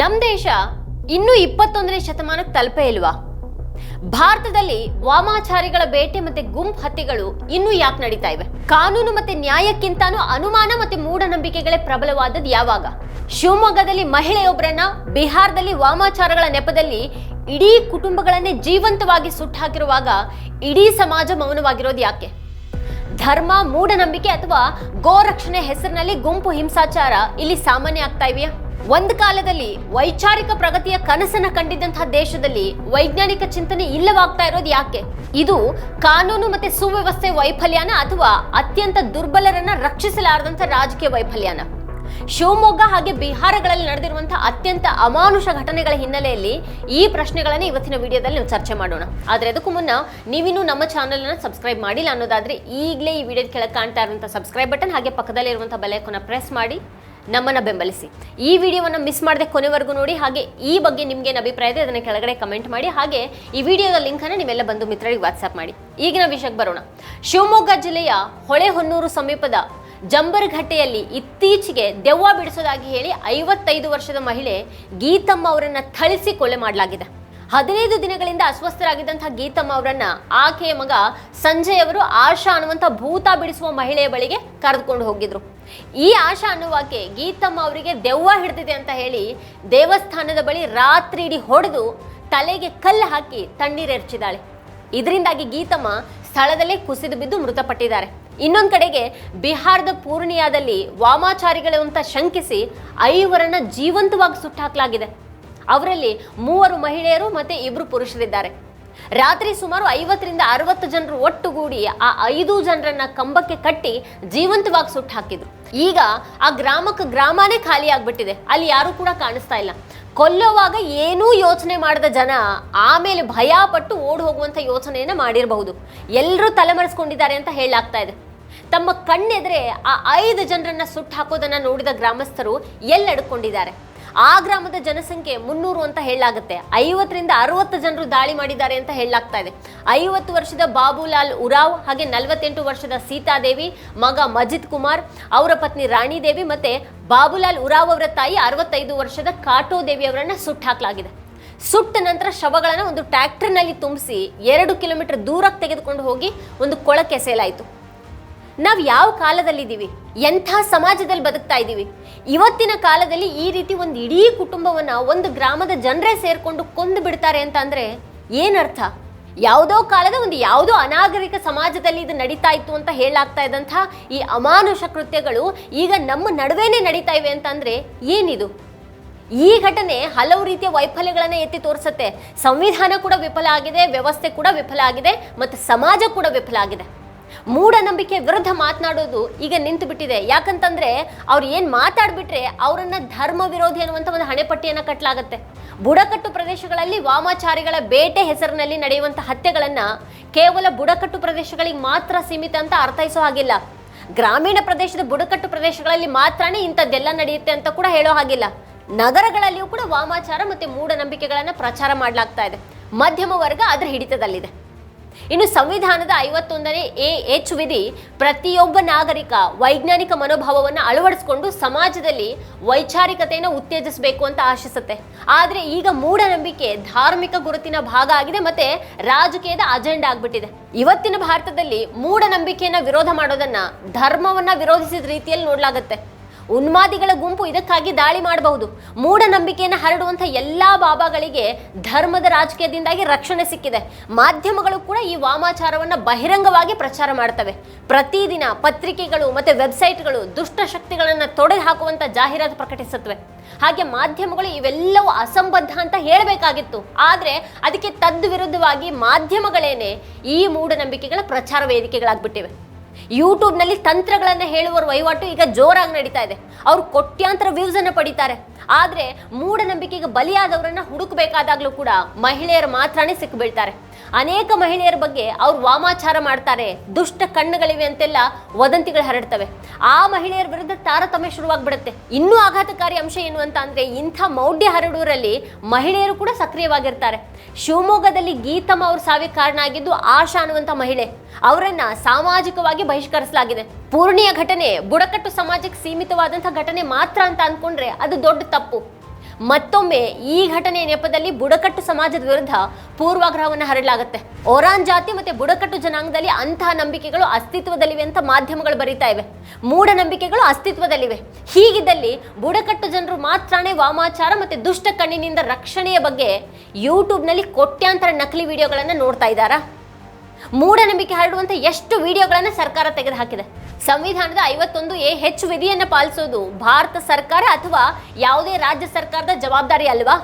ನಮ್ ದೇಶ ಇನ್ನೂ ಇಪ್ಪತ್ತೊಂದನೇ ಶತಮಾನಕ್ಕೆ ತಲುಪೇ ಇಲ್ವಾ? ಭಾರತದಲ್ಲಿ ವಾಮಾಚಾರಿಗಳ ಬೇಟೆ ಮತ್ತೆ ಗುಂಪು ಹತ್ಯೆಗಳು ಇನ್ನೂ ಯಾಕೆ ನಡೀತಾ ಇವೆ? ಕಾನೂನು ಮತ್ತೆ ನ್ಯಾಯಕ್ಕಿಂತಾನು ಅನುಮಾನ ಮತ್ತೆ ಮೂಢನಂಬಿಕೆಗಳೇ ಪ್ರಬಲವಾದದ್ದು ಯಾವಾಗ? ಶಿವಮೊಗ್ಗದಲ್ಲಿ ಮಹಿಳೆಯೊಬ್ಬರನ್ನ ಬಿಹಾರದಲ್ಲಿ ವಾಮಾಚಾರಗಳ ನೆಪದಲ್ಲಿ ಇಡೀ ಕುಟುಂಬಗಳನ್ನೇ ಜೀವಂತವಾಗಿ ಸುಟ್ಟಾಕಿರುವಾಗ ಇಡೀ ಸಮಾಜ ಮೌನವಾಗಿರೋದು ಯಾಕೆ? ಧರ್ಮ, ಮೂಢನಂಬಿಕೆ ಅಥವಾ ಗೋರಕ್ಷಣೆ ಹೆಸರಿನಲ್ಲಿ ಗುಂಪು ಹಿಂಸಾಚಾರ ಇಲ್ಲಿ ಸಾಮಾನ್ಯ ಆಗ್ತಾ ಇವೆಯಾ? ಒಂದು ಕಾಲದಲ್ಲಿ ವೈಚಾರಿಕ ಪ್ರಗತಿಯ ಕನಸನ್ನ ಕಂಡಿದ್ದಂತಹ ದೇಶದಲ್ಲಿ ವೈಜ್ಞಾನಿಕ ಚಿಂತನೆ ಇಲ್ಲವಾಗ್ತಾ ಇರೋದು ಯಾಕೆ? ಇದು ಕಾನೂನು ಮತ್ತೆ ಸುವ್ಯವಸ್ಥೆ ವೈಫಲ್ಯನ ಅಥವಾ ಅತ್ಯಂತ ದುರ್ಬಲರನ್ನ ರಕ್ಷಿಸಲಾರದಂತ ರಾಜಕೀಯ ವೈಫಲ್ಯನ? ಶಿವಮೊಗ್ಗ ಹಾಗೆ ಬಿಹಾರಗಳಲ್ಲಿ ನಡೆದಿರುವಂತಹ ಅತ್ಯಂತ ಅಮಾನುಷ ಘಟನೆಗಳ ಹಿನ್ನೆಲೆಯಲ್ಲಿ ಈ ಪ್ರಶ್ನೆಗಳನ್ನ ಇವತ್ತಿನ ವಿಡಿಯೋದಲ್ಲಿ ನಾವು ಚರ್ಚೆ ಮಾಡೋಣ. ಆದ್ರೆ ಅದಕ್ಕೂ ಮುನ್ನ ನೀವಿನ್ನೂ ನಮ್ಮ ಚಾನೆಲ್ ಅನ್ನ ಸಬ್ಸ್ಕ್ರೈಬ್ ಮಾಡಿಲ್ಲ ಅನ್ನೋದಾದ್ರೆ ಈಗಲೇ ಈ ವಿಡಿಯೋದ ಕೆಳಗೆ ಕಾಣ್ತಾ ಇರುವಂತಹ ಸಬ್ಸ್ಕ್ರೈಬ್ ಬಟನ್ ಹಾಗೆ ಪಕ್ಕದಲ್ಲಿ ಇರುವಂತಹ ಬೆಲೈಕನ್ನ ಪ್ರೆಸ್ ಮಾಡಿ. ನಮ್ಮನ್ನ ಬೆಂಬಲಿಸಿ. ಈ ವಿಡಿಯೋವನ್ನು ಮಿಸ್ ಮಾಡದೆ ಕೊನೆವರೆಗೂ ನೋಡಿ, ಹಾಗೆ ಈ ಬಗ್ಗೆ ನಿಮ್ಗೆ ಏನು ಅಭಿಪ್ರಾಯ ಇದೆ ಅದನ್ನು ಕೆಳಗಡೆ ಕಮೆಂಟ್ ಮಾಡಿ, ಹಾಗೆ ಈ ವಿಡಿಯೋದ ಲಿಂಕನ್ನು ನೀವೆಲ್ಲ ಬಂದು ಮಿತ್ರರಿಗೆ ವಾಟ್ಸಪ್ ಮಾಡಿ. ಈಗಿನ ವಿಷಯಕ್ಕೆ ಬರೋಣ. ಶಿವಮೊಗ್ಗ ಜಿಲ್ಲೆಯ ಹೊಳೆಹೊನ್ನೂರು ಸಮೀಪದ ಜಂಬರ್ಘಟ್ಟೆಯಲ್ಲಿ ಇತ್ತೀಚೆಗೆ ದೆವ್ವ ಬಿಡಿಸೋದಾಗಿ ಹೇಳಿ ಐವತ್ತೈದು ವರ್ಷದ ಮಹಿಳೆ ಗೀತಮ್ಮ ಅವರನ್ನು ಥಳಿಸಿ ಕೊಲೆ ಮಾಡಲಾಗಿದೆ. ಹದಿನೈದು ದಿನಗಳಿಂದ ಅಸ್ವಸ್ಥರಾಗಿದ್ದಂತಹ ಗೀತಮ್ಮ ಅವರನ್ನ ಆಕೆಯ ಮಗ ಸಂಜಯ್ ಅವರು ಆಶಾ ಅನ್ನುವಂಥ ಭೂತ ಬಿಡಿಸುವ ಮಹಿಳೆಯ ಬಳಿಗೆ ಕರೆದುಕೊಂಡು ಹೋಗಿದ್ರು. ಈ ಆಶಾ ಅನ್ನುವಾಕೆ ಗೀತಮ್ಮ ಅವರಿಗೆ ದೆವ್ವ ಹಿಡಿದಿದೆ ಅಂತ ಹೇಳಿ ದೇವಸ್ಥಾನದ ಬಳಿ ರಾತ್ರಿ ಇಡೀ ಹೊಡೆದು ತಲೆಗೆ ಕಲ್ಲು ಹಾಕಿ ತಣ್ಣೀರೆರ್ಚಿದಾಳೆ ಇದರಿಂದಾಗಿ ಗೀತಮ್ಮ ಸ್ಥಳದಲ್ಲೇ ಕುಸಿದು ಬಿದ್ದು ಮೃತಪಟ್ಟಿದ್ದಾರೆ. ಇನ್ನೊಂದು ಕಡೆಗೆ ಬಿಹಾರದ ಪೂರ್ಣಿಯಾದಲ್ಲಿ ವಾಮಾಚಾರಿಗಳು ಅಂತ ಶಂಕಿಸಿ ಐವರನ್ನ ಜೀವಂತವಾಗಿ ಸುಟ್ಟಾಕಲಾಗಿದೆ. ಅವರಲ್ಲಿ ಮೂವರು ಮಹಿಳೆಯರು ಮತ್ತೆ ಇಬ್ರು ಪುರುಷರಿದ್ದಾರೆ. ರಾತ್ರಿ ಸುಮಾರು ಐವತ್ತರಿಂದ ಅರವತ್ತು ಜನರು ಒಟ್ಟುಗೂಡಿ ಆ ಐದು ಜನರನ್ನ ಕಂಬಕ್ಕೆ ಕಟ್ಟಿ ಜೀವಂತವಾಗಿ ಸುಟ್ಟು ಹಾಕಿದ್ರು ಈಗ ಆ ಗ್ರಾಮಕ್ಕೆ ಗ್ರಾಮನೇ ಖಾಲಿ ಆಗ್ಬಿಟ್ಟಿದೆ. ಅಲ್ಲಿ ಯಾರು ಕೂಡ ಕಾಣಿಸ್ತಾ ಇಲ್ಲ. ಕೊಲ್ಲುವಾಗ ಏನೂ ಯೋಚನೆ ಮಾಡಿದ ಜನ ಆಮೇಲೆ ಭಯ ಪಟ್ಟು ಓಡ್ ಹೋಗುವಂತ ಯೋಚನೆಯನ್ನ ಮಾಡಿರಬಹುದು. ಎಲ್ಲರೂ ತಲೆಮರೆಸ್ಕೊಂಡಿದ್ದಾರೆ ಅಂತ ಹೇಳಲಾಗ್ತಾ ಇದೆ. ತಮ್ಮ ಕಣ್ಣೆದ್ರೆ ಆ ಐದು ಜನರನ್ನ ಸುಟ್ಟು ಹಾಕೋದನ್ನ ನೋಡಿದ ಗ್ರಾಮಸ್ಥರು ಎಲ್ಲೆಡ್ಕೊಂಡಿದ್ದಾರೆ ಆ ಗ್ರಾಮದ ಜನಸಂಖ್ಯೆ ಮುನ್ನೂರು ಅಂತ ಹೇಳಲಾಗುತ್ತೆ. ಐವತ್ತರಿಂದ ಅರವತ್ತು ಜನರು ದಾಳಿ ಮಾಡಿದ್ದಾರೆ ಅಂತ ಹೇಳಲಾಗ್ತಾ ಇದೆ. ಐವತ್ತು ವರ್ಷದ ಬಾಬುಲಾಲ್ ಉರಾವ್ ಹಾಗೆ ನಲವತ್ತೆಂಟು ವರ್ಷದ ಸೀತಾದೇವಿ, ಮಗ ಮಜಿದ್ ಕುಮಾರ್, ಅವರ ಪತ್ನಿ ರಾಣಿದೇವಿ ಮತ್ತೆ ಬಾಬುಲಾಲ್ ಉರಾವ್ ಅವರ ತಾಯಿ ಅರವತ್ತೈದು ವರ್ಷದ ಕಾಟೋ ದೇವಿ ಅವರನ್ನ ಸುಟ್ಟಾಕಲಾಗಿದೆ ಸುಟ್ಟ ನಂತರ ಶವಗಳನ್ನು ಒಂದು ಟ್ರ್ಯಾಕ್ಟರ್ನಲ್ಲಿ ತುಂಬಿಸಿ ಎರಡು ಕಿಲೋಮೀಟರ್ ದೂರಕ್ಕೆ ತೆಗೆದುಕೊಂಡು ಹೋಗಿ ಒಂದು ಕೊಳಕ್ಕೆ ಎಸೆಯಲಾಯಿತು. ನಾವು ಯಾವ ಕಾಲದಲ್ಲಿದ್ದೀವಿ? ಎಂಥ ಸಮಾಜದಲ್ಲಿ ಬದುಕ್ತಾ ಇದ್ದೀವಿ? ಇವತ್ತಿನ ಕಾಲದಲ್ಲಿ ಈ ರೀತಿ ಒಂದು ಇಡೀ ಕುಟುಂಬವನ್ನು ಒಂದು ಗ್ರಾಮದ ಜನರೇ ಸೇರಿಕೊಂಡು ಕೊಂದು ಬಿಡ್ತಾರೆ ಅಂತ ಅಂದರೆ ಏನರ್ಥ? ಯಾವುದೋ ಕಾಲದ ಒಂದು ಯಾವುದೋ ಅನಾಗರಿಕ ಸಮಾಜದಲ್ಲಿ ಇದು ನಡೀತಾ ಇತ್ತು ಅಂತ ಹೇಳಾಗ್ತಾ ಇದ್ದಂಥ ಈ ಅಮಾನುಷ ಕೃತ್ಯಗಳು ಈಗ ನಮ್ಮ ನಡುವೆನೇ ನಡೀತಾ ಇವೆ ಅಂತಂದ್ರೆ ಏನಿದು? ಈ ಘಟನೆ ಹಲವು ರೀತಿಯ ವೈಫಲ್ಯಗಳನ್ನ ಎತ್ತಿ ತೋರಿಸುತ್ತೆ. ಸಂವಿಧಾನ ಕೂಡ ವಿಫಲ ಆಗಿದೆ, ವ್ಯವಸ್ಥೆ ಕೂಡ ವಿಫಲ ಆಗಿದೆ, ಮತ್ತು ಸಮಾಜ ಕೂಡ ವಿಫಲ ಆಗಿದೆ. ಮೂಢನಂಬಿಕೆ ವಿರುದ್ಧ ಮಾತನಾಡೋದು ಈಗ ನಿಂತು ಬಿಟ್ಟಿದೆ. ಯಾಕಂತಂದ್ರೆ ಅವ್ರು ಏನ್ ಮಾತಾಡ್ಬಿಟ್ರೆ ಅವರನ್ನ ಧರ್ಮ ವಿರೋಧಿ ಅನ್ನುವಂಥ ಒಂದು ಹಣೆಪಟ್ಟಿಯನ್ನ ಕಟ್ಟಲಾಗತ್ತೆ ಬುಡಕಟ್ಟು ಪ್ರದೇಶಗಳಲ್ಲಿ ವಾಮಾಚಾರಿಗಳ ಬೇಟೆ ಹೆಸರಿನಲ್ಲಿ ನಡೆಯುವಂಥ ಹತ್ಯೆಗಳನ್ನ ಕೇವಲ ಬುಡಕಟ್ಟು ಪ್ರದೇಶಗಳಿಗೆ ಮಾತ್ರ ಸೀಮಿತ ಅಂತ ಅರ್ಥೈಸೋ ಹಾಗಿಲ್ಲ. ಗ್ರಾಮೀಣ ಪ್ರದೇಶದ ಬುಡಕಟ್ಟು ಪ್ರದೇಶಗಳಲ್ಲಿ ಮಾತ್ರನೇ ಇಂಥದ್ದೆಲ್ಲ ನಡೆಯುತ್ತೆ ಅಂತ ಕೂಡ ಹೇಳೋ ಹಾಗಿಲ್ಲ. ನಗರಗಳಲ್ಲಿಯೂ ಕೂಡ ವಾಮಾಚಾರ ಮತ್ತೆ ಮೂಢನಂಬಿಕೆಗಳನ್ನು ಪ್ರಚಾರ ಮಾಡಲಾಗ್ತಾ ಇದೆ. ಮಧ್ಯಮ ವರ್ಗ ಅದರ ಹಿಡಿತದಲ್ಲಿದೆ. ಇನ್ನು ಸಂವಿಧಾನದ ಐವತ್ತೊಂದನೇ ಎ ಎಚ್ ವಿಧಿ ಪ್ರತಿಯೊಬ್ಬ ನಾಗರಿಕ ವೈಜ್ಞಾನಿಕ ಮನೋಭಾವವನ್ನು ಅಳವಡಿಸಿಕೊಂಡು ಸಮಾಜದಲ್ಲಿ ವೈಚಾರಿಕತೆಯನ್ನು ಉತ್ತೇಜಿಸಬೇಕು ಅಂತ ಆಶಿಸುತ್ತೆ. ಆದರೆ ಈಗ ಮೂಢನಂಬಿಕೆ ಧಾರ್ಮಿಕ ಗುರುತಿನ ಭಾಗ ಆಗಿದೆ ಮತ್ತೆ ರಾಜಕೀಯದ ಅಜೆಂಡಾ ಆಗ್ಬಿಟ್ಟಿದೆ. ಇವತ್ತಿನ ಭಾರತದಲ್ಲಿ ಮೂಢನಂಬಿಕೆಯನ್ನ ವಿರೋಧ ಮಾಡೋದನ್ನ ಧರ್ಮವನ್ನ ವಿರೋಧಿಸಿದ ರೀತಿಯಲ್ಲಿ ನೋಡ್ಲಾಗತ್ತೆ. ಉನ್ಮಾದಿಗಳ ಗುಂಪು ಇದಕ್ಕಾಗಿ ದಾಳಿ ಮಾಡಬಹುದು. ಮೂಢನಂಬಿಕೆಯನ್ನು ಹರಡುವಂಥ ಎಲ್ಲಾ ಬಾಬಾಗಳಿಗೆ ಧರ್ಮದ ರಾಜಕೀಯದಿಂದಾಗಿ ರಕ್ಷಣೆ ಸಿಕ್ಕಿದೆ. ಮಾಧ್ಯಮಗಳು ಕೂಡ ಈ ವಾಮಾಚಾರವನ್ನ ಬಹಿರಂಗವಾಗಿ ಪ್ರಚಾರ ಮಾಡ್ತವೆ. ಪ್ರತಿದಿನ ಪತ್ರಿಕೆಗಳು ಮತ್ತೆ ವೆಬ್ಸೈಟ್ಗಳು ದುಷ್ಟ ಶಕ್ತಿಗಳನ್ನ ತೊಡೆದು ಹಾಕುವಂಥ ಜಾಹೀರಾತು ಪ್ರಕಟಿಸುತ್ತವೆ. ಹಾಗೆ ಮಾಧ್ಯಮಗಳು ಇವೆಲ್ಲವೂ ಅಸಂಬದ್ಧ ಅಂತ ಹೇಳಬೇಕಾಗಿತ್ತು. ಆದರೆ ಅದಕ್ಕೆ ತದ್ವಿರುದ್ಧವಾಗಿ ಮಾಧ್ಯಮಗಳೇನೆ ಈ ಮೂಢನಂಬಿಕೆಗಳ ಪ್ರಚಾರ ವೇದಿಕೆಗಳಾಗ್ಬಿಟ್ಟಿವೆ. ಯೂಟ್ಯೂಬ್ನಲ್ಲಿ ತಂತ್ರಗಳನ್ನು ಹೇಳುವರ ವಹಿವಾಟು ಈಗ ಜೋರಾಗಿ ನಡೀತಾ ಇದೆ. ಅವರು ಕೋಟ್ಯಾಂತರ ವ್ಯೂಸ್ ಅನ್ನು ಪಡಿತಾರೆ. ಆದರೆ ಮೂಢನಂಬಿಕೆಗೆ ಬಲಿಯಾದವರನ್ನ ಹುಡುಕಬೇಕಾದಾಗಲೂ ಕೂಡ ಮಹಿಳೆಯರು ಮಾತ್ರನೇ ಸಿಕ್ಕಿಬೀಳ್ತಾರೆ ಅನೇಕ ಮಹಿಳೆಯರ ಬಗ್ಗೆ ಅವ್ರು ವಾಮಾಚಾರ ಮಾಡ್ತಾರೆ, ದುಷ್ಟ ಕಣ್ಣುಗಳಿವೆ ಅಂತೆಲ್ಲ ವದಂತಿಗಳು ಹರಡ್ತವೆ. ಆ ಮಹಿಳೆಯರ ವಿರುದ್ಧ ತಾರತಮ್ಯ ಶುರುವಾಗ್ಬಿಡುತ್ತೆ. ಇನ್ನೂ ಆಘಾತಕಾರಿ ಅಂಶ ಏನು ಅಂತ ಅಂದ್ರೆ ಇಂಥ ಮೌಢ್ಯ ಹರಡುವರಲ್ಲಿ ಮಹಿಳೆಯರು ಕೂಡ ಸಕ್ರಿಯವಾಗಿರ್ತಾರೆ. ಶಿವಮೊಗ್ಗದಲ್ಲಿ ಗೀತಮ್ಮ ಅವ್ರ ಸಾವಿಗೆ ಕಾರಣ ಆಗಿದ್ದು ಆಶಾ ಅನ್ನುವಂಥ ಮಹಿಳೆ. ಅವರನ್ನ ಸಾಮಾಜಿಕವಾಗಿ ಬಹಿಷ್ಕರಿಸಲಾಗಿದೆ. ಪೂರ್ಣಿಯ ಘಟನೆ ಬುಡಕಟ್ಟು ಸಮಾಜಕ್ಕೆ ಸೀಮಿತವಾದಂಥ ಘಟನೆ ಮಾತ್ರ ಅಂತ ಅಂದ್ಕೊಂಡ್ರೆ ಅದು ದೊಡ್ಡ ತಪ್ಪು. ಮತ್ತೊಮ್ಮೆ ಈ ಘಟನೆಯ ನೆಪದಲ್ಲಿ ಬುಡಕಟ್ಟು ಸಮಾಜದ ವಿರುದ್ಧ ಪೂರ್ವಾಗ್ರಹವನ್ನು ಹರಡಲಾಗುತ್ತೆ. ಒರಾನ್ ಜಾತಿ ಮತ್ತೆ ಬುಡಕಟ್ಟು ಜನಾಂಗದಲ್ಲಿ ಅಂತಹ ನಂಬಿಕೆಗಳು ಅಸ್ತಿತ್ವದಲ್ಲಿವೆ ಅಂತ ಮಾಧ್ಯಮಗಳು ಬರೀತಾ ಇವೆ. ಮೂಢನಂಬಿಕೆಗಳು ಅಸ್ತಿತ್ವದಲ್ಲಿವೆ. ಹೀಗಿದ್ದಲ್ಲಿ ಬುಡಕಟ್ಟು ಜನರು ಮಾತ್ರನೇ ವಾಮಾಚಾರ ಮತ್ತೆ ದುಷ್ಟ ಕಣ್ಣಿನಿಂದ ರಕ್ಷಣೆಯ ಬಗ್ಗೆ ಯೂಟ್ಯೂಬ್ನಲ್ಲಿ ಕೋಟ್ಯಾಂತರ ನಕಲಿ ವಿಡಿಯೋಗಳನ್ನು ನೋಡ್ತಾ ಇದ್ದಾರಾ? ಮೂಢನಂಬಿಕೆ ಹರಡುವಂತ ಎಷ್ಟು ವಿಡಿಯೋಗಳನ್ನು ಸರ್ಕಾರ ತೆಗೆದುಹಾಕಿದೆ? ಸಂವಿಧಾನದ ಐವತ್ತೊಂದು ಎ ಹೆಚ್ಚು ವಿಧಿಯನ್ನು ಪಾಲಿಸೋದು ಭಾರತ ಸರ್ಕಾರ ಅಥವಾ ಯಾವುದೇ ರಾಜ್ಯ ಸರ್ಕಾರದ ಜವಾಬ್ದಾರಿ ಅಲ್ವಾ?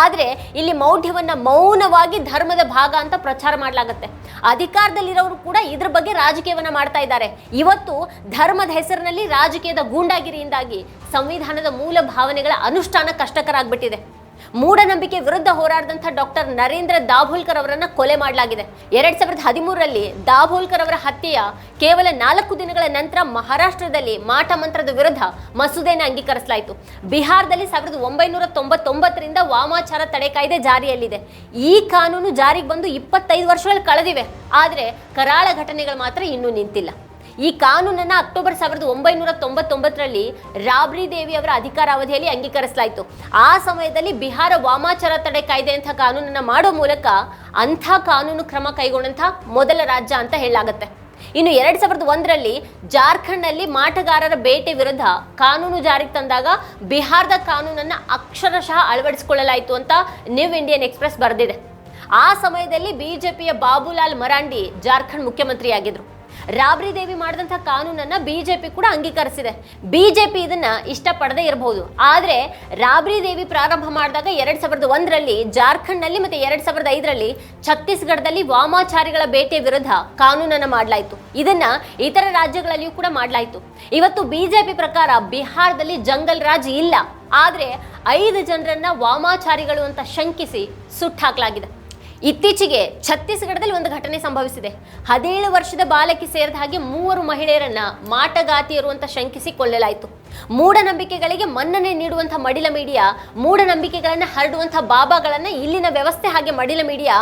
ಆದರೆ ಇಲ್ಲಿ ಮೌಢ್ಯವನ್ನ ಮೌನವಾಗಿ ಧರ್ಮದ ಭಾಗ ಅಂತ ಪ್ರಚಾರ ಮಾಡಲಾಗುತ್ತೆ. ಅಧಿಕಾರದಲ್ಲಿರೋರು ಕೂಡ ಇದ್ರ ಬಗ್ಗೆ ರಾಜಕೀಯವನ್ನ ಮಾಡ್ತಾ ಇದ್ದಾರೆ. ಇವತ್ತು ಧರ್ಮದ ಹೆಸರಿನಲ್ಲಿ ರಾಜಕೀಯದ ಗೂಂಡಾಗಿರಿಯಿಂದಾಗಿ ಸಂವಿಧಾನದ ಮೂಲ ಭಾವನೆಗಳ ಅನುಷ್ಠಾನ ಕಷ್ಟಕರ ಆಗ್ಬಿಟ್ಟಿದೆ. ಮೂಢನಂಬಿಕೆ ವಿರುದ್ಧ ಹೋರಾಡಿದಂಥ ಡಾಕ್ಟರ್ ನರೇಂದ್ರ ದಾಭೋಲ್ಕರ್ ಅವರನ್ನು ಕೊಲೆ ಮಾಡಲಾಗಿದೆ. ಎರಡ್ ಸಾವಿರದ ಹದಿಮೂರರಲ್ಲಿ ದಾಭೋಲ್ಕರ್ ಅವರ ಹತ್ಯೆಯ ಕೇವಲ ನಾಲ್ಕು ದಿನಗಳ ನಂತರ ಮಹಾರಾಷ್ಟ್ರದಲ್ಲಿ ಮಾಟ ಮಂತ್ರದ ವಿರುದ್ಧ ಮಸೂದೆಯನ್ನು ಅಂಗೀಕರಿಸಲಾಯಿತು. ಬಿಹಾರದಲ್ಲಿ ಸಾವಿರದ ಒಂಬೈನೂರ ತೊಂಬತ್ತೊಂಬತ್ತರಿಂದ ವಾಮಾಚಾರ ತಡೆ ಕಾಯ್ದೆ ಜಾರಿಯಲ್ಲಿದೆ. ಈ ಕಾನೂನು ಜಾರಿಗೆ ಬಂದು ಇಪ್ಪತ್ತೈದು ವರ್ಷಗಳು ಕಳೆದಿವೆ. ಆದರೆ ಕರಾಳ ಘಟನೆಗಳು ಮಾತ್ರ ಇನ್ನೂ ನಿಂತಿಲ್ಲ. ಈ ಕಾನೂನನ್ನ ಅಕ್ಟೋಬರ್ ಸಾವಿರದ ಒಂಬೈನೂರ ತೊಂಬತ್ತೊಂಬತ್ತರಲ್ಲಿ ರಾಬ್ರಿ ದೇವಿ ಅವರ ಅಧಿಕಾರಾವಧಿಯಲ್ಲಿ ಅಂಗೀಕರಿಸಲಾಯಿತು. ಆ ಸಮಯದಲ್ಲಿ ಬಿಹಾರ ವಾಮಾಚಾರ ತಡೆ ಕಾಯ್ದೆ ಅಂತ ಕಾನೂನನ್ನ ಮಾಡೋ ಮೂಲಕ ಅಂಥ ಕಾನೂನು ಕ್ರಮ ಕೈಗೊಂಡಂಥ ಮೊದಲ ರಾಜ್ಯ ಅಂತ ಹೇಳಲಾಗುತ್ತೆ. ಇನ್ನು ಎರಡ್ ಸಾವಿರದ ಒಂದರಲ್ಲಿ ಜಾರ್ಖಂಡ್ನಲ್ಲಿ ಮಾಟಗಾರರ ಬೇಟೆ ವಿರುದ್ಧ ಕಾನೂನು ಜಾರಿಗೆ ತಂದಾಗ ಬಿಹಾರದ ಕಾನೂನನ್ನ ಅಕ್ಷರಶಃ ಅಳವಡಿಸಿಕೊಳ್ಳಲಾಯಿತು ಅಂತ ನ್ಯೂ ಇಂಡಿಯನ್ ಎಕ್ಸ್ಪ್ರೆಸ್ ಬರೆದಿದೆ. ಆ ಸಮಯದಲ್ಲಿ ಬಿಜೆಪಿಯ ಬಾಬುಲಾಲ್ ಮರಾಂಡಿ ಜಾರ್ಖಂಡ್ ಮುಖ್ಯಮಂತ್ರಿಯಾಗಿದ್ರು. ರಾಬ್ರಿ ದೇವಿ ಮಾಡಿದಂಥ ಕಾನೂನನ್ನ ಬಿಜೆಪಿ ಕೂಡ ಅಂಗೀಕರಿಸಿದೆ. ಬಿಜೆಪಿ ಇದನ್ನ ಇಷ್ಟಪಡದೇ ಇರಬಹುದು ಆದರೆ ರಾಬ್ರಿ ದೇವಿ ಪ್ರಾರಂಭ ಮಾಡಿದಾಗ ಎರಡ್ ಸಾವಿರದ ಒಂದರಲ್ಲಿ ಜಾರ್ಖಂಡ್ನಲ್ಲಿ ಮತ್ತೆ ಎರಡ್ ಸಾವಿರದ ಐದರಲ್ಲಿ ಛತ್ತೀಸ್ಗಢದಲ್ಲಿ ವಾಮಾಚಾರಿಗಳ ಬೇಟೆ ವಿರುದ್ಧ ಕಾನೂನನ್ನ ಮಾಡಲಾಯಿತು. ಇದನ್ನ ಇತರ ರಾಜ್ಯಗಳಲ್ಲಿಯೂ ಕೂಡ ಮಾಡಲಾಯಿತು. ಇವತ್ತು ಬಿಜೆಪಿ ಪ್ರಕಾರ ಬಿಹಾರದಲ್ಲಿ ಜಂಗಲ್ ರಾಜ್ ಇಲ್ಲ. ಆದರೆ ಐದು ಜನರನ್ನ ವಾಮಾಚಾರಿಗಳು ಅಂತ ಶಂಕಿಸಿ ಸುಟ್ಟಾಕ್ಲಾಗಿದೆ ಇತ್ತೀಚೆಗೆ ಛತ್ತೀಸ್ಗಢದಲ್ಲಿ ಒಂದು ಘಟನೆ ಸಂಭವಿಸಿದೆ. ಹದಿನೇಳು ವರ್ಷದ ಬಾಲಕಿ ಸೇರಿದ ಹಾಗೆ ಮೂವರು ಮಹಿಳೆಯರನ್ನ ಮಾಟಗಾತಿಯರು ಅಂತ ಶಂಕಿಸಿ ಕೊಲ್ಲಲಾಯಿತು. ಮೂಢನಂಬಿಕೆಗಳಿಗೆ ಮನ್ನಣೆ ನೀಡುವಂತಹ ಮಡಿಲ ಮೀಡಿಯಾ, ಮೂಢನಂಬಿಕೆಗಳನ್ನ ಹರಡುವಂತಹ ಬಾಬಾಗಳನ್ನ ಇಲ್ಲಿನ ವ್ಯವಸ್ಥೆ ಹಾಗೆ ಮಡಿಲ ಮೀಡಿಯಾ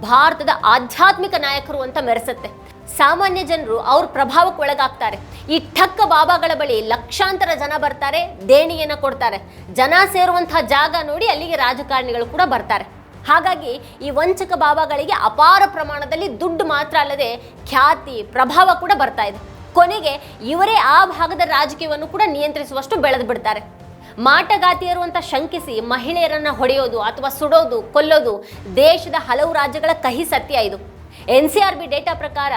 ಭಾರತದ ಆಧ್ಯಾತ್ಮಿಕ ನಾಯಕರು ಅಂತ ಮೆರೆಸುತ್ತೆ. ಸಾಮಾನ್ಯ ಜನರು ಅವ್ರ ಪ್ರಭಾವಕ್ಕೆ ಒಳಗಾಗ್ತಾರೆ. ಈ ಠಕ್ಕ ಬಾಬಾಗಳ ಬಳಿ ಲಕ್ಷಾಂತರ ಜನ ಬರ್ತಾರೆ, ದೇಣಿಗೆಯನ್ನು ಕೊಡ್ತಾರೆ. ಜನ ಸೇರುವಂತಹ ಜಾಗ ನೋಡಿ ಅಲ್ಲಿಗೆ ರಾಜಕಾರಣಿಗಳು ಕೂಡ ಬರ್ತಾರೆ. ಹಾಗಾಗಿ ಈ ವಂಚಕ ಬಾಬಾಗಳಿಗೆ ಅಪಾರ ಪ್ರಮಾಣದಲ್ಲಿ ದುಡ್ಡು ಮಾತ್ರ ಅಲ್ಲದೆ ಖ್ಯಾತಿ, ಪ್ರಭಾವ ಕೂಡ ಬರ್ತಾ ಇದೆ. ಕೊನೆಗೆ ಇವರೇ ಆ ಭಾಗದ ರಾಜಕೀಯವನ್ನು ಕೂಡ ನಿಯಂತ್ರಿಸುವಷ್ಟು ಬೆಳೆದು ಬಿಡ್ತಾರೆ. ಮಾಟಗಾತಿಯರು ಅಂತ ಶಂಕಿಸಿ ಮಹಿಳೆಯರನ್ನ ಹೊಡೆಯೋದು ಅಥವಾ ಸುಡೋದು, ಕೊಲ್ಲೋದು ದೇಶದ ಹಲವು ರಾಜ್ಯಗಳ ಕಹಿ ಸತ್ಯ ಇದು. N C R B data ಪ್ರಕಾರ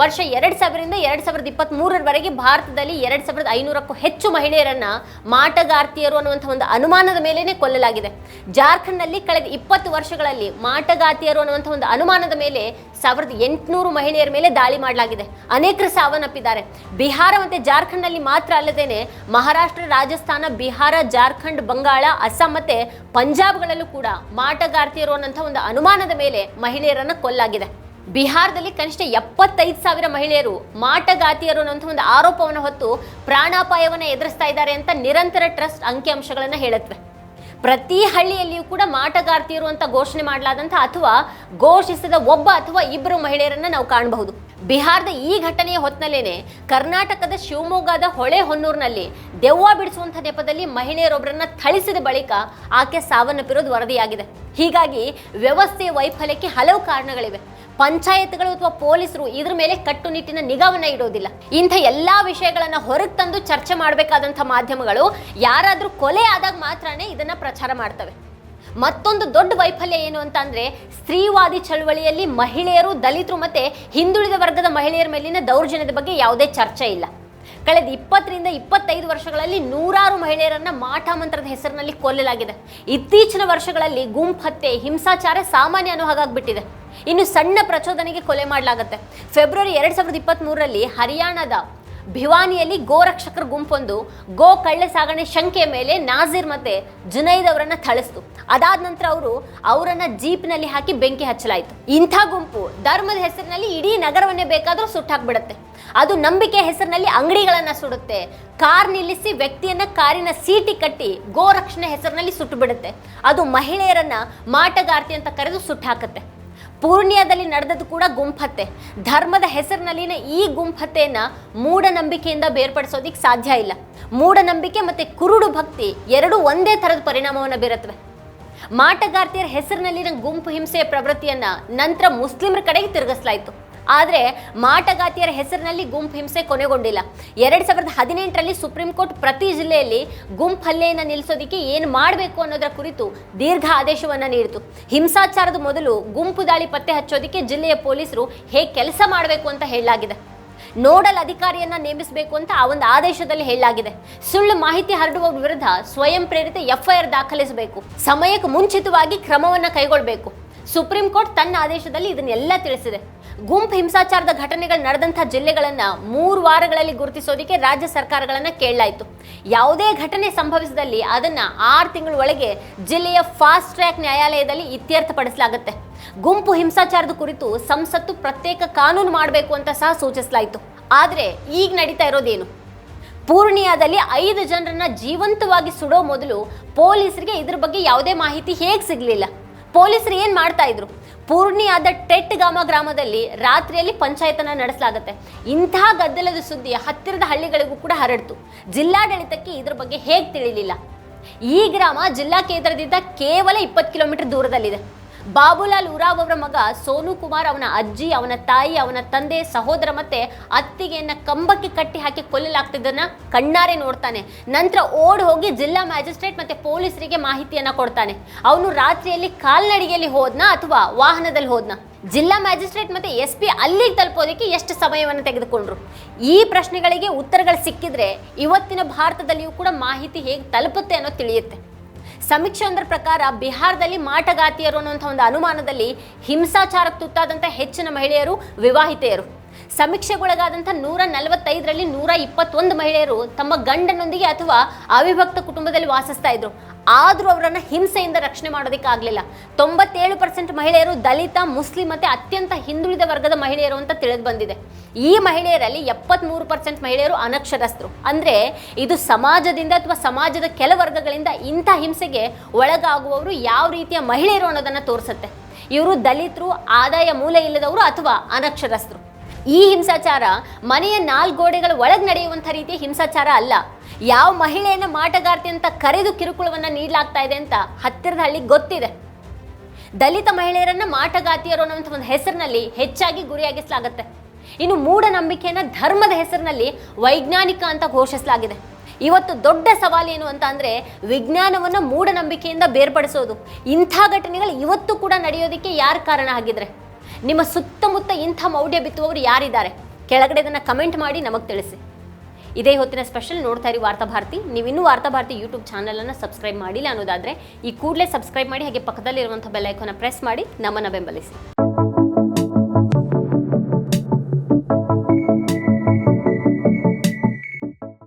ವರ್ಷ ಎರಡು ಸಾವಿರದಿಂದ ಎರಡು ಸಾವಿರದ ಇಪ್ಪತ್ತ್ ಮೂರರವರೆಗೆ ಭಾರತದಲ್ಲಿ ಎರಡು ಸಾವಿರದ ಐನೂರಕ್ಕೂ ಹೆಚ್ಚು ಮಹಿಳೆಯರನ್ನ ಮಾಟಗಾರ್ತಿಯರು ಅನ್ನುವಂಥ ಒಂದು ಅನುಮಾನದ ಮೇಲೇನೆ ಕೊಲ್ಲಲಾಗಿದೆ. ಜಾರ್ಖಂಡ್ನಲ್ಲಿ ಕಳೆದ ಇಪ್ಪತ್ತು ವರ್ಷಗಳಲ್ಲಿ ಮಾಟಗಾತಿಯರು ಅನ್ನುವಂಥ ಒಂದು ಅನುಮಾನದ ಮೇಲೆ ಸಾವಿರದ ಎಂಟುನೂರು ಮಹಿಳೆಯರ ಮೇಲೆ ದಾಳಿ ಮಾಡಲಾಗಿದೆ. ಅನೇಕರು ಸಾವನ್ನಪ್ಪಿದ್ದಾರೆ. ಬಿಹಾರ ಮತ್ತು ಜಾರ್ಖಂಡ್ನಲ್ಲಿ ಮಾತ್ರ ಅಲ್ಲದೇನೆ ಮಹಾರಾಷ್ಟ್ರ, ರಾಜಸ್ಥಾನ, ಬಿಹಾರ, ಜಾರ್ಖಂಡ್, ಬಂಗಾಳ, ಅಸ್ಸಾಂ ಮತ್ತು ಪಂಜಾಬ್ಗಳಲ್ಲೂ ಕೂಡ ಮಾಟಗಾರ್ತಿಯರು ಅನ್ನೋಂಥ ಒಂದು ಅನುಮಾನದ ಮೇಲೆ ಮಹಿಳೆಯರನ್ನ ಕೊಲ್ಲಾಗಿದೆ. ಬಿಹಾರದಲ್ಲಿ ಕನಿಷ್ಠ ಎಪ್ಪತ್ತೈದು ಸಾವಿರ ಮಹಿಳೆಯರು ಮಾಟಗಾತಿಯರು ಅನ್ನುವಂಥ ಒಂದು ಆರೋಪವನ್ನು ಹೊತ್ತು ಪ್ರಾಣಾಪಾಯವನ್ನು ಎದುರಿಸ್ತಾ ಇದ್ದಾರೆ ಅಂತ ನಿರಂತರ ಟ್ರಸ್ಟ್ ಅಂಕಿಅಂಶಗಳನ್ನು ಹೇಳುತ್ತವೆ ಪ್ರತಿ ಹಳ್ಳಿಯಲ್ಲಿಯೂ ಕೂಡ ಮಾಟಗಾರ್ತಿಯರು ಅಂತ ಘೋಷಣೆ ಮಾಡಲಾದಂಥ ಅಥವಾ ಘೋಷಿಸಿದ ಒಬ್ಬ ಅಥವಾ ಇಬ್ಬರು ಮಹಿಳೆಯರನ್ನ ನಾವು ಕಾಣಬಹುದು. ಬಿಹಾರದ ಈ ಘಟನೆಯ ಹೊತ್ತಿನಲ್ಲೇನೆ ಕರ್ನಾಟಕದ ಶಿವಮೊಗ್ಗದ ಹೊಳೆ ಹೊನ್ನೂರಿನಲ್ಲಿ ದೆವ್ವ ಬಿಡಿಸುವಂಥ ನೆಪದಲ್ಲಿ ಮಹಿಳೆಯರೊಬ್ಬರನ್ನ ಥಳಿಸಿದ ಬಳಿಕ ಆಕೆ ಸಾವನ್ನಪ್ಪಿರೋದು ವರದಿಯಾಗಿದೆ. ಹೀಗಾಗಿ ವ್ಯವಸ್ಥೆಯ ವೈಫಲ್ಯಕ್ಕೆ ಹಲವು ಕಾರಣಗಳಿವೆ. ಪಂಚಾಯತ್ಗಳು ಅಥವಾ ಪೊಲೀಸರು ಇದ್ರ ಮೇಲೆ ಕಟ್ಟುನಿಟ್ಟಿನ ನಿಗಾವನ್ನ ಇಡೋದಿಲ್ಲ. ಇಂಥ ಎಲ್ಲಾ ವಿಷಯಗಳನ್ನ ಹೊರಗೆ ತಂದು ಚರ್ಚೆ ಮಾಡಬೇಕಾದಂಥ ಮಾಧ್ಯಮಗಳು ಯಾರಾದರೂ ಕೊಲೆ ಆದಾಗ ಮಾತ್ರನೇ ಇದನ್ನ ಪ್ರಚಾರ ಮಾಡ್ತವೆ. ಮತ್ತೊಂದು ದೊಡ್ಡ ವೈಫಲ್ಯ ಏನು ಅಂತ ಅಂದ್ರೆ ಸ್ತ್ರೀವಾದಿ ಚಳವಳಿಯಲ್ಲಿ ಮಹಿಳೆಯರು, ದಲಿತರು ಮತ್ತೆ ಹಿಂದುಳಿದ ವರ್ಗದ ಮಹಿಳೆಯರ ಮೇಲಿನ ದೌರ್ಜನ್ಯದ ಬಗ್ಗೆ ಯಾವುದೇ ಚರ್ಚೆ ಇಲ್ಲ. ಕಳೆದ ಇಪ್ಪತ್ತರಿಂದ ಇಪ್ಪತ್ತೈದು ವರ್ಷಗಳಲ್ಲಿ ನೂರಾರು ಮಹಿಳೆಯರನ್ನ ಮಾಟ ಮಂತ್ರದ ಹೆಸರಿನಲ್ಲಿ ಕೊಲ್ಲಲಾಗಿದೆ. ಇತ್ತೀಚಿನ ವರ್ಷಗಳಲ್ಲಿ ಗುಂಪು ಹತ್ಯೆ ಹಿಂಸಾಚಾರ ಸಾಮಾನ್ಯ ಅನ್ನೋ ಹಾಗಾಗ್ಬಿಟ್ಟಿದೆ ಇನ್ನು ಸಣ್ಣ ಪ್ರಚೋದನೆಗೆ ಕೊಲೆ ಮಾಡಲಾಗುತ್ತೆ. ಫೆಬ್ರವರಿ ಎರಡು ಸಾವಿರದ ಇಪ್ಪತ್ತ್ ಮೂರರಲ್ಲಿ ಹರಿಯಾಣದ ಭಿವಾನಿಯಲ್ಲಿ ಗೋರಕ್ಷಕರ ಗುಂಪೊಂದು ಗೋ ಕಳ್ಳೆ ಸಾಗಣೆ ಶಂಕೆ ಮೇಲೆ ನಾಜೀರ್ ಮತ್ತೆ ಜುನೈದ್ ಅವರನ್ನ ಥಳಿಸ್ತು. ಅದಾದ ನಂತರ ಅವರು ಅವರನ್ನ ಜೀಪ್ನಲ್ಲಿ ಹಾಕಿ ಬೆಂಕಿ ಹಚ್ಚಲಾಯಿತು. ಇಂಥ ಗುಂಪು ಧರ್ಮದ ಹೆಸರಿನಲ್ಲಿ ಇಡೀ ನಗರವನ್ನೇ ಬೇಕಾದರೂ ಸುಟ್ಟಾಕ್ಬಿಡುತ್ತೆ. ಅದು ನಂಬಿಕೆ ಹೆಸರಿನಲ್ಲಿ ಅಂಗಡಿಗಳನ್ನ ಸುಡುತ್ತೆ. ಕಾರ್ ನಿಲ್ಲಿಸಿ ವ್ಯಕ್ತಿಯನ್ನ ಕಾರಿನ ಸೀಟಿ ಕಟ್ಟಿ ಗೋರಕ್ಷಣೆ ಹೆಸರಿನಲ್ಲಿ ಸುಟ್ಟು ಬಿಡುತ್ತೆ ಅದು ಮಹಿಳೆಯರನ್ನ ಮಾಟಗಾರ್ತಿ ಅಂತ ಕರೆದು ಸುಟ್ಟು ಹಾಕುತ್ತೆ ಪೂರ್ಣಿಯಾದಲ್ಲಿ ನಡೆದದ್ದು ಕೂಡ ಗುಂಪತ್ತೆ. ಧರ್ಮದ ಹೆಸರಿನಲ್ಲಿನ ಈ ಗುಂಪತ್ತೆಯನ್ನ ಮೂಢನಂಬಿಕೆಯಿಂದ ಬೇರ್ಪಡಿಸೋದಿಕ್ ಸಾಧ್ಯ ಇಲ್ಲ. ಮೂಢನಂಬಿಕೆ ಮತ್ತೆ ಕುರುಡು ಭಕ್ತಿ ಎರಡು ಒಂದೇ ಥರದ ಪರಿಣಾಮವನ್ನು ಬೀರುತ್ತವೆ ಮಾಟಗಾರ್ತಿಯರ ಹೆಸರಿನಲ್ಲಿನ ಗುಂಪು ಹಿಂಸೆಯ ಪ್ರವೃತ್ತಿಯನ್ನ ನಂತರ ಮುಸ್ಲಿಮರ ಕಡೆಗೆ ತಿರುಗಿಸಲಾಯಿತು. ಆದರೆ ಮಾಟಗಾತಿಯರ ಹೆಸರಿನಲ್ಲಿ ಗುಂಪು ಹಿಂಸೆ ಕೊನೆಗೊಂಡಿಲ್ಲ. ಎರಡು ಸಾವಿರದ ಹದಿನೆಂಟರಲ್ಲಿ ಸುಪ್ರೀಂ ಕೋರ್ಟ್ ಪ್ರತಿ ಜಿಲ್ಲೆಯಲ್ಲಿ ಗುಂಪು ಹಲ್ಲೆಯನ್ನು ನಿಲ್ಲಿಸೋದಕ್ಕೆ ಏನು ಮಾಡಬೇಕು ಅನ್ನೋದರ ಕುರಿತು ದೀರ್ಘ ಆದೇಶವನ್ನು ನೀಡಿತು. ಹಿಂಸಾಚಾರದ ಮೊದಲು ಗುಂಪು ದಾಳಿ ಪತ್ತೆ ಹಚ್ಚೋದಕ್ಕೆ ಜಿಲ್ಲೆಯ ಪೊಲೀಸರು ಹೇಗೆ ಕೆಲಸ ಮಾಡಬೇಕು ಅಂತ ಹೇಳಲಾಗಿದೆ. ನೋಡಲ್ ಅಧಿಕಾರಿಯನ್ನ ನೇಮಿಸಬೇಕು ಅಂತ ಆ ಒಂದು ಆದೇಶದಲ್ಲಿ ಹೇಳಲಾಗಿದೆ. ಸುಳ್ಳು ಮಾಹಿತಿ ಹರಡುವ ವಿರುದ್ಧ ಸ್ವಯಂ ಪ್ರೇರಿತ ಎಫ್ಐಆರ್ ದಾಖಲಿಸಬೇಕು. ಸಮಯಕ್ಕೆ ಮುಂಚಿತವಾಗಿ ಕ್ರಮವನ್ನ ಕೈಗೊಳ್ಳಬೇಕು ಸುಪ್ರೀಂ ಕೋರ್ಟ್ ತನ್ನ ಆದೇಶದಲ್ಲಿ ಇದನ್ನೆಲ್ಲ ತಿಳಿಸಿದೆ. ಗುಂಪು ಹಿಂಸಾಚಾರದ ಘಟನೆಗಳು ನಡೆದಂಥ ಜಿಲ್ಲೆಗಳನ್ನು ಮೂರು ವಾರಗಳಲ್ಲಿ ಗುರುತಿಸೋದಕ್ಕೆ ರಾಜ್ಯ ಸರ್ಕಾರಗಳನ್ನು ಕೇಳಲಾಯಿತು. ಯಾವುದೇ ಘಟನೆ ಸಂಭವಿಸಿದಲ್ಲಿ ಅದನ್ನ ಆರು ತಿಂಗಳ ಒಳಗೆ ಜಿಲ್ಲೆಯ ಫಾಸ್ಟ್ ಟ್ರ್ಯಾಕ್ ನ್ಯಾಯಾಲಯದಲ್ಲಿ ಇತ್ಯರ್ಥಪಡಿಸಲಾಗುತ್ತೆ. ಗುಂಪು ಹಿಂಸಾಚಾರದ ಕುರಿತು ಸಂಸತ್ತು ಪ್ರತ್ಯೇಕ ಕಾನೂನು ಮಾಡಬೇಕು ಅಂತ ಸಹ ಸೂಚಿಸಲಾಯಿತು. ಆದರೆ ಈಗ ನಡೀತಾ ಇರೋದೇನು? ಪೂರ್ಣಿಯಾದಲ್ಲಿ ಐದು ಜನರನ್ನ ಜೀವಂತವಾಗಿ ಸುಡೋ ಮೊದಲು ಪೊಲೀಸರಿಗೆ ಇದ್ರ ಬಗ್ಗೆ ಯಾವುದೇ ಮಾಹಿತಿ ಹೇಗೆ ಸಿಗಲಿಲ್ಲ. ಪೊಲೀಸರು ಏನು ಮಾಡ್ತಾ ಇದ್ರು? ಪೂರ್ಣಿಯಾದ ಟೆಟ್ ಗಾಮ ಗ್ರಾಮದಲ್ಲಿ ರಾತ್ರಿಯಲ್ಲಿ ಪಂಚಾಯತನ ನಡೆಸಲಾಗುತ್ತೆ. ಇಂತಹ ಗದ್ದಲದ ಸುದ್ದಿ ಹತ್ತಿರದ ಹಳ್ಳಿಗಳಿಗೂ ಕೂಡ ಹರಡ್ತು. ಜಿಲ್ಲಾಡಳಿತಕ್ಕೆ ಇದ್ರ ಬಗ್ಗೆ ಹೇಗೆ ತಿಳಿಲಿಲ್ಲ. ಈ ಗ್ರಾಮ ಜಿಲ್ಲಾ ಕೇಂದ್ರದಿಂದ ಕೇವಲ ಇಪ್ಪತ್ತು ಕಿಲೋಮೀಟರ್ ದೂರದಲ್ಲಿದೆ. ಬಾಬುಲಾಲ್ ಉರಾವ್ ಅವರ ಮಗ ಸೋನು ಕುಮಾರ್ ಅವನ ಅಜ್ಜಿ, ಅವನ ತಾಯಿ, ಅವನ ತಂದೆ, ಸಹೋದರ ಮತ್ತೆ ಅತ್ತಿಗೆಯನ್ನ ಕಂಬಕ್ಕೆ ಕಟ್ಟಿ ಹಾಕಿ ಕೊಲ್ಲಲಾಗ್ತಿದ್ದನ್ನ ಕಣ್ಣಾರೆ ನೋಡ್ತಾನೆ. ನಂತರ ಓಡ್ ಹೋಗಿ ಜಿಲ್ಲಾ ಮ್ಯಾಜಿಸ್ಟ್ರೇಟ್ ಮತ್ತೆ ಪೊಲೀಸರಿಗೆ ಮಾಹಿತಿಯನ್ನ ಕೊಡ್ತಾನೆ. ಅವನು ರಾತ್ರಿಯಲ್ಲಿ ಕಾಲ್ನಡಿಗೆಯಲ್ಲಿ ಹೋದ್ನಾ ಅಥವಾ ವಾಹನದಲ್ಲಿ ಹೋದ್ನಾ? ಜಿಲ್ಲಾ ಮ್ಯಾಜಿಸ್ಟ್ರೇಟ್ ಮತ್ತೆ ಎಸ್ ಪಿ ಅಲ್ಲಿಗೆ ತಲುಪೋದಕ್ಕೆ ಎಷ್ಟು ಸಮಯವನ್ನು ತೆಗೆದುಕೊಂಡ್ರು? ಈ ಪ್ರಶ್ನೆಗಳಿಗೆ ಉತ್ತರಗಳು ಸಿಕ್ಕಿದ್ರೆ ಇವತ್ತಿನ ಭಾರತದಲ್ಲಿಯೂ ಕೂಡ ಮಾಹಿತಿ ಹೇಗೆ ತಲುಪುತ್ತೆ ಅನ್ನೋ ತಿಳಿಯುತ್ತೆ. ಸಮೀಕ್ಷೆಯೊಂದರ ಪ್ರಕಾರ ಬಿಹಾರದಲ್ಲಿ ಮಾಟಗಾತಿಯರು ಅನ್ನುವಂಥ ಒಂದು ಅನುಮಾನದಲ್ಲಿ ಹಿಂಸಾಚಾರಕ್ಕೆ ತುತ್ತಾದಂಥ ಹೆಚ್ಚಿನ ಮಹಿಳೆಯರು ವಿವಾಹಿತೆಯರು. ಸಮೀಕ್ಷೆಗೊಳಗಾದಂಥ ನೂರ ನಲವತ್ತೈದರಲ್ಲಿ ನೂರ ಇಪ್ಪತ್ತೊಂದು ಮಹಿಳೆಯರು ತಮ್ಮ ಗಂಡನೊಂದಿಗೆ ಅಥವಾ ಅವಿಭಕ್ತ ಕುಟುಂಬದಲ್ಲಿ ವಾಸಿಸ್ತಾ ಇದ್ರು. ಆದರೂ ಅವರನ್ನು ಹಿಂಸೆಯಿಂದ ರಕ್ಷಣೆ ಮಾಡೋದಕ್ಕಾಗಲಿಲ್ಲ. ತೊಂಬತ್ತೇಳು ಪರ್ಸೆಂಟ್ ಮಹಿಳೆಯರು ದಲಿತ, ಮುಸ್ಲಿಂ ಮತ್ತೆ ಅತ್ಯಂತ ಹಿಂದುಳಿದ ವರ್ಗದ ಮಹಿಳೆಯರು ಅಂತ ತಿಳಿದು ಬಂದಿದೆ. ಈ ಮಹಿಳೆಯರಲ್ಲಿ ಎಪ್ಪತ್ಮೂರು ಪರ್ಸೆಂಟ್ ಮಹಿಳೆಯರು ಅನಕ್ಷರಸ್ಥರು. ಅಂದ್ರೆ ಇದು ಸಮಾಜದಿಂದ ಅಥವಾ ಸಮಾಜದ ಕೆಲ ವರ್ಗಗಳಿಂದ ಇಂಥ ಹಿಂಸೆಗೆ ಒಳಗಾಗುವವರು ಯಾವ ರೀತಿಯ ಮಹಿಳೆಯರು ಅನ್ನೋದನ್ನ ತೋರಿಸುತ್ತೆ. ಇವರು ದಲಿತರು, ಆದಾಯ ಮೂಲ ಇಲ್ಲದವರು ಅಥವಾ ಅನಕ್ಷರಸ್ಥರು. ಈ ಹಿಂಸಾಚಾರ ಮನೆಯ ನಾಲ್ಕು ಗೋಡೆಗಳ ಒಳಗೆ ನಡೆಯುವಂಥ ರೀತಿಯ ಹಿಂಸಾಚಾರ ಅಲ್ಲ. ಯಾವ ಮಹಿಳೆಯನ್ನು ಮಾಟಗಾರ್ತಿ ಅಂತ ಕರೆದು ಕಿರುಕುಳವನ್ನು ನೀಡಲಾಗ್ತಾ ಇದೆ ಅಂತ ಹತ್ತಿರದ ಹಳ್ಳಿ ಗೊತ್ತಿದೆ. ದಲಿತ ಮಹಿಳೆಯರನ್ನು ಮಾಟಗಾತಿಯರು ಅನ್ನುವಂಥ ಒಂದು ಹೆಸರಿನಲ್ಲಿ ಹೆಚ್ಚಾಗಿ ಗುರಿಯಾಗಿಸಲಾಗುತ್ತೆ. ಇನ್ನು ಮೂಢನಂಬಿಕೆಯನ್ನು ಧರ್ಮದ ಹೆಸರಿನಲ್ಲಿ ವೈಜ್ಞಾನಿಕ ಅಂತ ಘೋಷಿಸಲಾಗಿದೆ. ಇವತ್ತು ದೊಡ್ಡ ಸವಾಲು ಏನು ಅಂತ ಅಂದರೆ ವಿಜ್ಞಾನವನ್ನು ಮೂಢನಂಬಿಕೆಯಿಂದ ಬೇರ್ಪಡಿಸೋದು. ಇಂಥ ಘಟನೆಗಳು ಇವತ್ತು ಕೂಡ ನಡೆಯೋದಕ್ಕೆ ಯಾರು ಕಾರಣ ಆಗಿದ್ರೆ? ನಿಮ್ಮ ಸುತ್ತಮುತ್ತ ಇಂಥ ಮೌಢ್ಯ ಬಿತ್ತುವವರು ಯಾರಿದ್ದಾರೆ? ಕೆಳಗಡೆ ಇದನ್ನು ಕಮೆಂಟ್ ಮಾಡಿ ನಮಗೆ ತಿಳಿಸಿ. ಇದೇ ಹೊತ್ತಿನ ಸ್ಪೆಷಲ್ ನೋಡ್ತಾ ಇರಿ ವಾರ್ತಾಭಾರತಿ ನೀವಿನ್ನೂ ವಾರ್ತಾಭಾರತಿ ಯೂಟ್ಯೂಬ್ ಚಾನಲನ್ನು ಸಬ್ಸ್ಕ್ರೈಬ್ ಮಾಡಿಲ್ಲ ಅನ್ನೋದಾದರೆ ಈ ಕೂಡಲೇ ಸಬ್ಸ್ಕ್ರೈಬ್ ಮಾಡಿ ಹಾಗೆ ಪಕ್ಕದಲ್ಲಿರುವಂಥ ಬೆಲ್ ಐಕಾನ್ನ ಪ್ರೆಸ್ ಮಾಡಿ ನಮ್ಮನ್ನು ಬೆಂಬಲಿಸಿ.